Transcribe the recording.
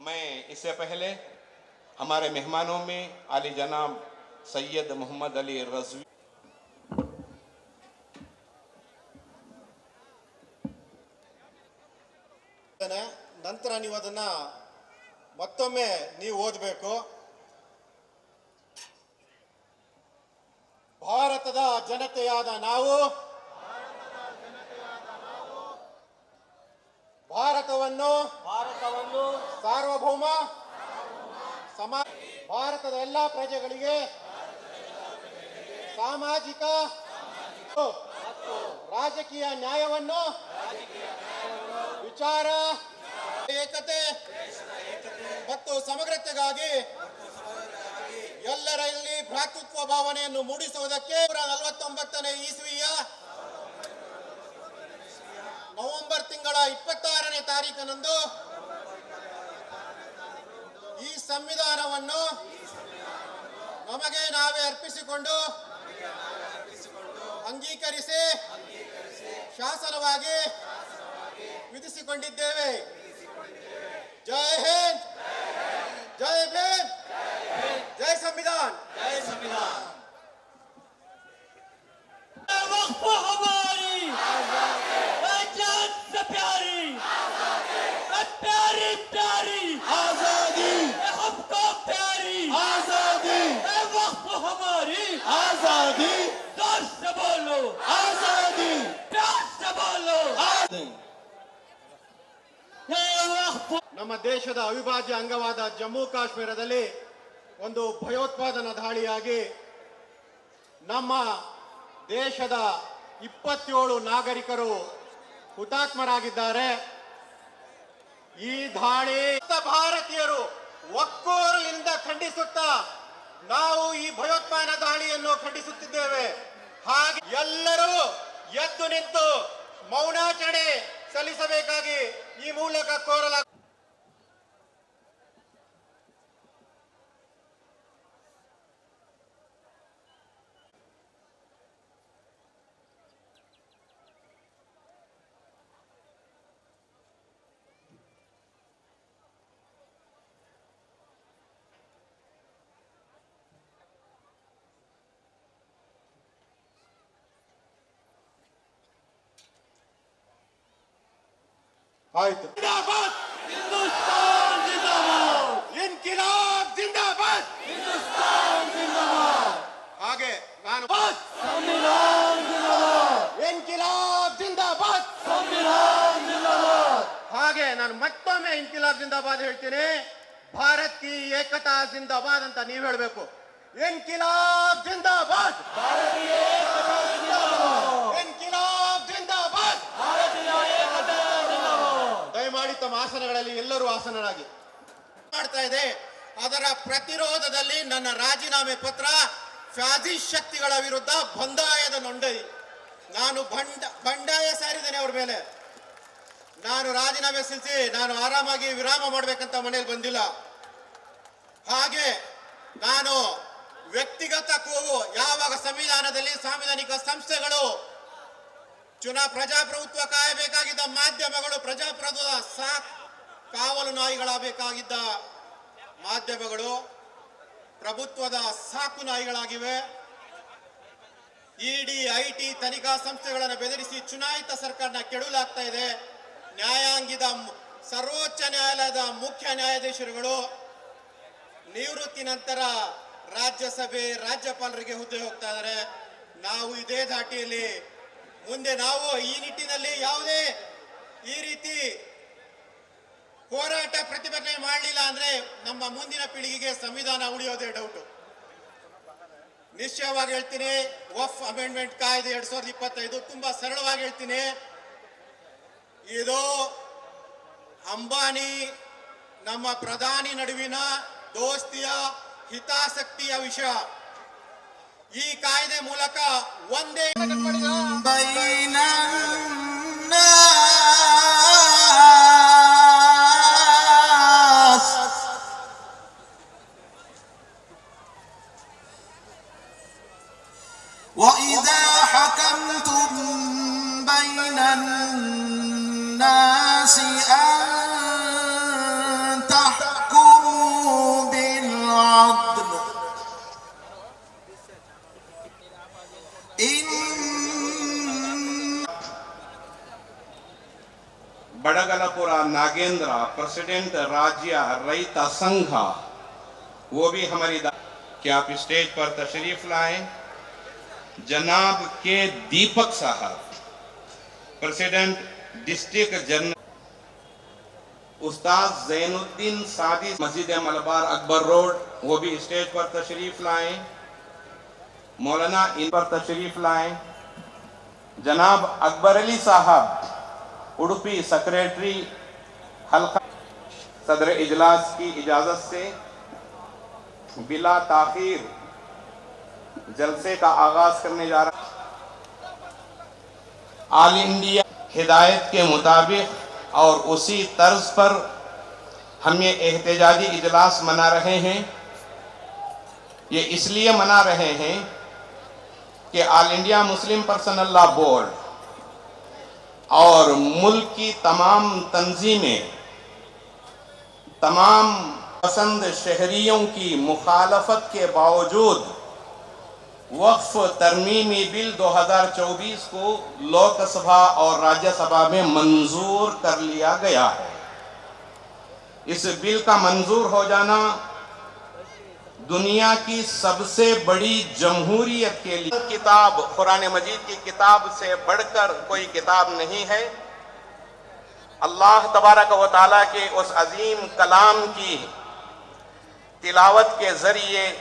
میں اس سے پہلے ہمارے مہمانوں میں علی جناب سید محمد علی رضوی ನಂತರ ನೀವು ಅದನ್ನು ಮತ್ತೊಮ್ಮೆ ನೀವು ಓದಬೇಕು. ಭಾರತದ ಜನತೆಯಾದ ನಾವು ಭಾರತವನ್ನು ಸಾರ್ವಭೌಮ ಸಮ ಭಾರತದ ಎಲ್ಲ ಪ್ರಜೆಗಳಿಗೆ ಸಾಮಾಜಿಕ ರಾಜಕೀಯ ನ್ಯಾಯವನ್ನು ವಿಚಾರ ಏಕತೆ ಮತ್ತು ಸಮಗ್ರತೆಗಾಗಿ ಎಲ್ಲರಲ್ಲಿ ಭ್ರಾತೃತ್ವ ಭಾವನೆಯನ್ನು ಮೂಡಿಸುವುದಕ್ಕೆ ನಲವತ್ತೊಂಬತ್ತನೇ ಇಸ್ವಿಯ ನವೆಂಬರ್ ತಿಂಗಳ ಇಪ್ಪತ್ತಾರನೇ ತಾರೀಕಿನಂದು ಈ ಸಂವಿಧಾನವನ್ನು ನಮಗೆ ನಾವೇ ಅರ್ಪಿಸಿಕೊಂಡು ಅಂಗೀಕರಿಸಿ ಶಾಸನವಾಗಿ ವಿಧಿಸಿಕೊಂಡಿದ್ದೇವೆ. ಜೈ ಹಿಂದ್. ಜೈ ಭೀಮ್. ನಮ್ಮ ದೇಶದ ಅವಿಭಾಜ್ಯ ಅಂಗವಾದ ಜಮ್ಮು ಕಾಶ್ಮೀರದಲ್ಲಿ ಒಂದು ಭಯೋತ್ಪಾದನಾ ದಾಳಿಯಾಗಿ ನಮ್ಮ ದೇಶದ ಇಪ್ಪತ್ತೇಳು ನಾಗರಿಕರು ಹುತಾತ್ಮರಾಗಿದ್ದಾರೆ. ಈ ದಾಳಿ ಭಾರತೀಯರು ಒಕ್ಕೋರಲಿಂದ ಖಂಡಿಸುತ್ತಾ ನಾವು ಈ ಭಯೋತ್ಪಾದನಾ ದಾಳಿಯನ್ನು ಖಂಡಿಸುತ್ತಿದ್ದೇವೆ. ಹಾಗೆ ಎಲ್ಲರೂ ಎದ್ದು ನಿಂತು ಮೌನಾಚರಣೆ ಸಲ್ಲಿಸಬೇಕಾಗಿ ಈ ಮೂಲಕ ಕೋರಲ ಆಯ್ತು. ಹಾಗೆ ನಾನು ಹಾಗೆ ನಾನು ಮತ್ತೊಮ್ಮೆ ಇನ್ಕಿಲಾಬ್ ಜಿಂದಾಬಾದ್ ಹೇಳ್ತೀನಿ. ಭಾರತ್ ಕಿ ಏಕತಾ ಜಿಂದಾಬಾದ್ ಅಂತ ನೀವು ಹೇಳಬೇಕು. ಇನ್ಕಿಲಾಬ್ ಜಿಂದಾಬಾದ್! ಭಾರತೀಯ ತಮ್ಮ ಆಸನಗಳಲ್ಲಿ ಎಲ್ಲರೂ ಆಸನರಾಗಿ. ಮಾಡ್ತಾ ಇದೆ. ಅದರ ಪ್ರತಿರೋಧದಲ್ಲಿ ನನ್ನ ರಾಜೀನಾಮೆ ಪತ್ರ ಫ್ಯಾಜಿ ಶಕ್ತಿಗಳ ವಿರುದ್ಧ ಬಂಡಾಯದ ನೊಂದೈ ನಾನು ಬಂಡ, ಬಂಡಾಯ ಸಾರಿದ್ದೇನೆ ಅವ್ರ ಮೇಲೆ. ನಾನು ರಾಜೀನಾಮೆ ಸಲ್ಲಿಸಿ ನಾನು ಆರಾಮಾಗಿ ವಿರಾಮ ಮಾಡ್ಬೇಕಂತ ಮನೇಲಿ ಬಂದಿಲ್ಲ. ಹಾಗೆ ನಾನು ವ್ಯಕ್ತಿಗತ ಕೂಗು, ಯಾವಾಗ ಸಂವಿಧಾನದಲ್ಲಿ ಸಾಂವಿಧಾನಿಕ ಸಂಸ್ಥೆಗಳು ಚುನಾ ಪ್ರಜಾಪ್ರಭುತ್ವ ಕಾಯಬೇಕಾಗಿದ್ದ ಮಾಧ್ಯಮಗಳು ಪ್ರಜಾಪ್ರಭುತ್ವದ ಸಾ ಕಾವಲು ನಾಯಿಗಳಾಗಬೇಕಾಗಿದ್ದ ಮಾಧ್ಯಮಗಳು ಪ್ರಭುತ್ವದ ಸಾಕು ನಾಯಿಗಳಾಗಿವೆ. ಇಡಿ, ಐಟಿ ತನಿಖಾ ಸಂಸ್ಥೆಗಳನ್ನು ಬೆದರಿಸಿ ಚುನಾಯಿತ ಸರ್ಕಾರನ ಕೆಡವಲಾಗ್ತಾ ಇದೆ. ನ್ಯಾಯಾಂಗದ ಸರ್ವೋಚ್ಚ ನ್ಯಾಯಾಲಯದ ಮುಖ್ಯ ನ್ಯಾಯಾಧೀಶರುಗಳು ನಿವೃತ್ತಿ ನಂತರ ರಾಜ್ಯಸಭೆ ರಾಜ್ಯಪಾಲರಿಗೆ ಹುದ್ದೆ ಹೋಗ್ತಾ ಇದ್ದಾರೆ. ನಾವು ಇದೇ ಧಾಟಿಯಲ್ಲಿ ಮುಂದೆ ನಾವು ಈ ನಿಟ್ಟಿನಲ್ಲಿ ಯಾವುದೇ ಈ ರೀತಿ ಹೋರಾಟ ಪ್ರತಿಭಟನೆ ಮಾಡಲಿಲ್ಲ ಅಂದ್ರೆ ನಮ್ಮ ಮುಂದಿನ ಪೀಳಿಗೆಗೆ ಸಂವಿಧಾನ ಉಳಿಯೋದೇ ಡೌಟು ನಿಶ್ಚಯವಾಗಿ ಹೇಳ್ತೀನಿ ವಫ್ ಅಮೆಂಡ್ಮೆಂಟ್ ಕಾಯ್ದೆ ಎರಡ್ ಸಾವಿರದ ಇಪ್ಪತ್ತೈದು ತುಂಬಾ ಸರಳವಾಗಿ ಹೇಳ್ತೀನಿ. ಇದು ಅಂಬಾನಿ ನಮ್ಮ ಪ್ರಧಾನಿ ನಡುವಿನ ದೋಸ್ತಿಯ ಹಿತಾಸಕ್ತಿಯ ವಿಷಯ. ಈ ಕಾಯ್ದೆ ಮೂಲಕ ಒಂದೇ بين الناس وإذا حكمتم بين الناس أن بڑگلپورا ناگیندرا پرسیڈنٹ راجیہ ریتا سنگھا وہ بھی ہماری دا کہ آپ اسٹیج پر تشریف لائیں جناب کے دیپک صاحب پرسیڈنٹ ڈسٹرکٹ جنرل استاد زین الدین سادی مسجد ملبار اکبر روڈ وہ بھی اسٹیج پر تشریف لائیں مولانا ان پر تشریف لائیں جناب اکبر علی صاحب اڑپی سیکریٹری حلقہ صدر اجلاس کی اجازت سے بلا تاخیر جلسے کا آغاز کرنے جا رہا آل انڈیا ہدایت کے مطابق اور اسی طرز پر ہم یہ احتجاجی اجلاس منا رہے ہیں۔ یہ اس لیے منا رہے ہیں کہ آل انڈیا مسلم پرسنل لا بورڈ اور ملک کی تمام تنظیمیں، تمام پسند شہریوں کی مخالفت کے باوجود وقف ترمیمی بل دو ہزار چوبیس کو لوک سبھا اور راجیہ سبھا میں منظور کر لیا گیا ہے۔ اس بل کا منظور ہو جانا دنیا کی سب سے بڑی جمہوریت کے لیے کتاب قرآن مجید کی کتاب سے بڑھ کر کوئی کتاب نہیں ہے۔ اللہ تبارک و تعالیٰ کے اس عظیم کلام کی تلاوت کے ذریعے۔